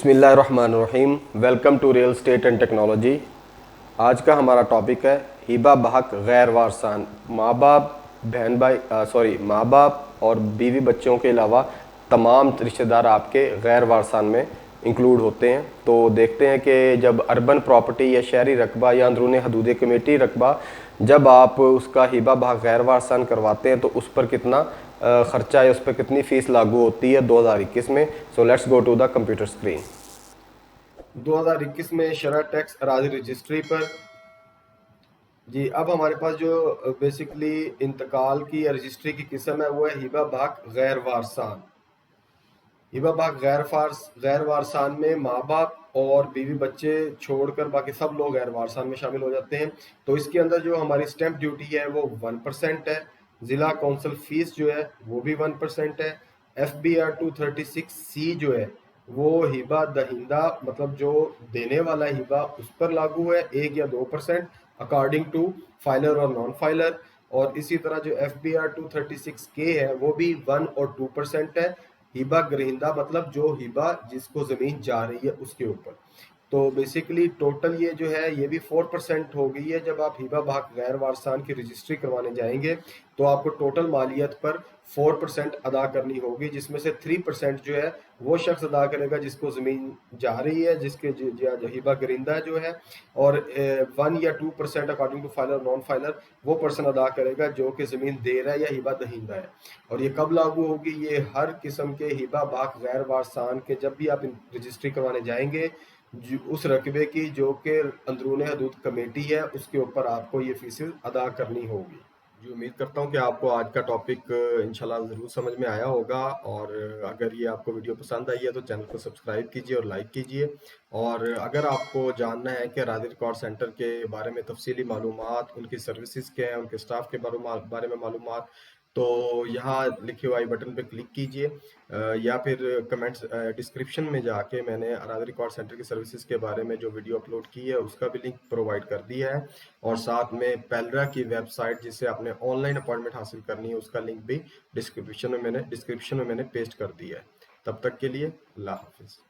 بسم اللہ الرحمن الرحیم welcome to real estate and technology آج کا ہمارا ٹاپک ہے ہیبا بحق غیر وارثان. ماں باپ، بہن بھائی سوری ماں باپ اور بیوی بچوں کے علاوہ تمام رشتہ دار آپ کے غیر وارثان میں انکلوڈ ہوتے ہیں. تو دیکھتے ہیں کہ جب اربن پراپرٹی یا شہری رقبہ یا اندرون حدود کمیٹی رقبہ جب آپ اس کا ہیبا بحق غیر وارثان کرواتے ہیں تو اس پر کتنا خرچہ ہے اس پر کتنی فیس لاگو ہوتی ہے؟ دو ہزار اکیس میں. So let's go to the computer screen دو ہزار اکیس میں شرح ٹیکس اراضی رجسٹری پر. جی اب ہمارے پاس جو بیسکلی انتقال کی رجسٹری کی قسم ہے، وہ ہے ہیبا بحق غیر وارثان. ہیبا بحق غیر فارس، غیر وارثان میں ماں باپ اور بیوی بچے چھوڑ کر باقی سب لوگ غیر وارثان میں شامل ہو جاتے ہیں. تو اس کے اندر جو ہماری سٹیمپ ڈیوٹی ہے، وہ ون پرسینٹ ہے. ضلع کونسل فیس جو ہے وہ بھی ون پرسینٹ ہے F B R two thirty six C جو ہے وہ ہیبا دہندہ مطلب جو دینے والا ہیبا اس پر لاگو ہے، ایک یا دو پرسینٹ اکارڈنگ ٹو فائلر اور نان فائلر اور اسی طرح جو F B R two thirty six کے ہے وہ بھی ون اور ٹو پرسینٹ ہے۔ ہیبا گرہندہ مطلب جو ہیبا جس کو زمین جا رہی ہے اس کے اوپر۔ تو بیسیکلی ٹوٹل یہ جو ہے، یہ بھی فور پرسینٹ ہو گئی ہے جب آپ ہیبا بحق غیر وارثان کی رجسٹری کروانے جائیں گے، تو آپ کو ٹوٹل مالیت پر فور پرسینٹ ادا کرنی ہوگی، جس میں سے تھری پرسینٹ جو ہے وہ شخص ادا کرے گا جس کو زمین جا رہی ہے، جس کے جی- جی- ہیبا گرندہ جو ہے، اور ون یا two percent according to filer non filer وہ پرسن ادا کرے گا جو کہ زمین دے رہا ہے یا ہیبا دہندہ ہے۔ اور یہ کب لاگو ہوگی؟ یہ ہر قسم کے ہیبا بحق غیر وارثان کے جب بھی آپ رجسٹری کروانے جائیں گے جی، اس رقبے کی جو کہ اندرون حدود کمیٹی ہے، اس کے اوپر آپ کو یہ فیسز ادا کرنی ہوگی۔ جی امید کرتا ہوں کہ آپ کو آج کا ٹاپک، انشاءاللہ ضرور سمجھ میں آیا ہوگا۔ اور اگر یہ آپ کو ویڈیو پسند آئی ہے تو چینل کو سبسکرائب کیجیے اور لائک کیجیے اور اگر آپ کو جاننا ہے کہ راضی ریکارڈ سینٹر کے بارے میں تفصیلی معلومات، ان کی سروسز کے ہیں، ان کے سٹاف کے بارے میں معلومات تو یہاں لکھے ہوئے آئی بٹن پہ کلک کیجیے یا پھر کمنٹس ڈسکرپشن میں جا کے میں نے اراضی ریکارڈ سینٹر کی سروسز کے بارے میں جو ویڈیو اپلوڈ کی ہے، اس کا بھی لنک پرووائڈ کر دیا ہے۔ اور ساتھ میں پیلرا کی ویب سائٹ جس سے آپ نے آن لائن اپوائنٹمنٹ حاصل کرنی ہے، اس کا لنک بھی ڈسکرپشن میں میں نے ڈسکرپشن میں میں نے پیسٹ کر دیا ہے۔ تب تک کے لیے اللہ حافظ۔